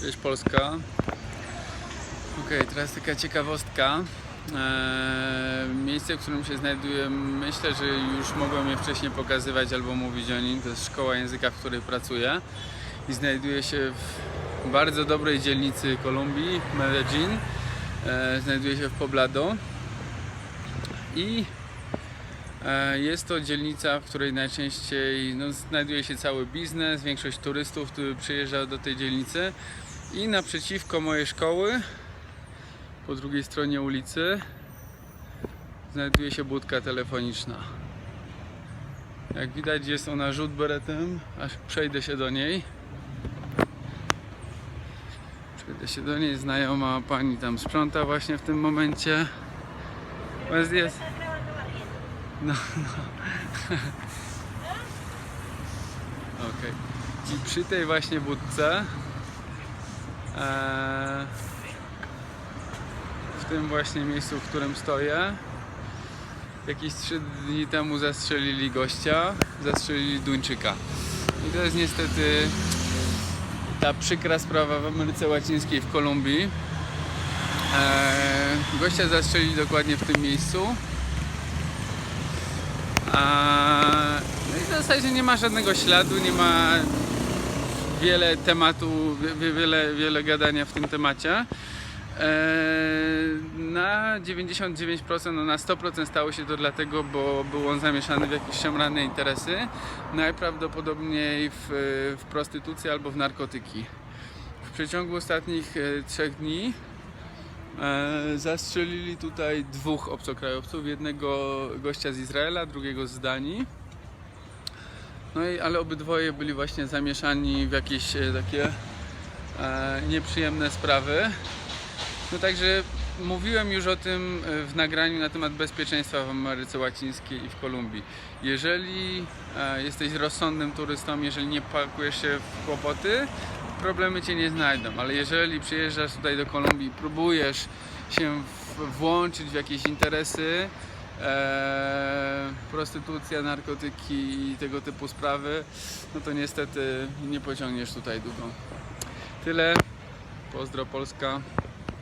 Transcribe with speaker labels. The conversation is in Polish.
Speaker 1: Cześć Polska. Ok, teraz taka ciekawostka. Eee, miejsce, w którym się znajduję, myślę, że już mogłem je wcześniej pokazywać albo mówić o nim. To jest szkoła języka, w której pracuję i znajduje się w bardzo dobrej dzielnicy Kolumbii, Medellin. Eee, znajduje się w Poblado i jest to dzielnica, w której najczęściej no, znajduje się cały biznes, większość turystów, przyjeżdża do tej dzielnicy. I naprzeciwko mojej szkoły, po drugiej stronie ulicy, znajduje się budka telefoniczna. Jak widać jest ona rzut beretem, aż przejdę się do niej. Przejdę się do niej, znajoma pani tam sprząta właśnie w tym momencie. Buenos días. No, no. Okej. I przy tej właśnie budce e, w tym właśnie miejscu, w którym stoję jakieś 3 dni temu zastrzelili gościa, zastrzelili Duńczyka. I to jest niestety ta przykra sprawa w Ameryce Łacińskiej, w Kolumbii. E, gościa zastrzelili dokładnie w tym miejscu. A, no i w zasadzie nie ma żadnego śladu, nie ma wiele tematu, wie- wie- wiele, wiele gadania w tym temacie. E, Na 99%, no na 100% stało się to dlatego, bo był on zamieszany w jakieś szemrane interesy, najprawdopodobniej w, w prostytucję albo w narkotyki. W przeciągu ostatnich e, trzech dni zastrzelili tutaj dwóch obcokrajowców, jednego gościa z Izraela, drugiego z Danii. No i ale obydwoje byli właśnie zamieszani w jakieś e, takie e, nieprzyjemne sprawy. No także mówiłem już o tym e, w nagraniu na temat bezpieczeństwa w Ameryce Łacińskiej i w Kolumbii. Jeżeli e, jesteś rozsądnym turystą, jeżeli nie pakujesz się w kłopoty, problemy cię nie znajdą, ale jeżeli przyjeżdżasz tutaj do Kolumbii próbujesz się włączyć w jakieś interesy, e, prostytucja, narkotyki i tego typu sprawy, no to niestety nie pociągniesz tutaj długo. Tyle. Pozdro Polska.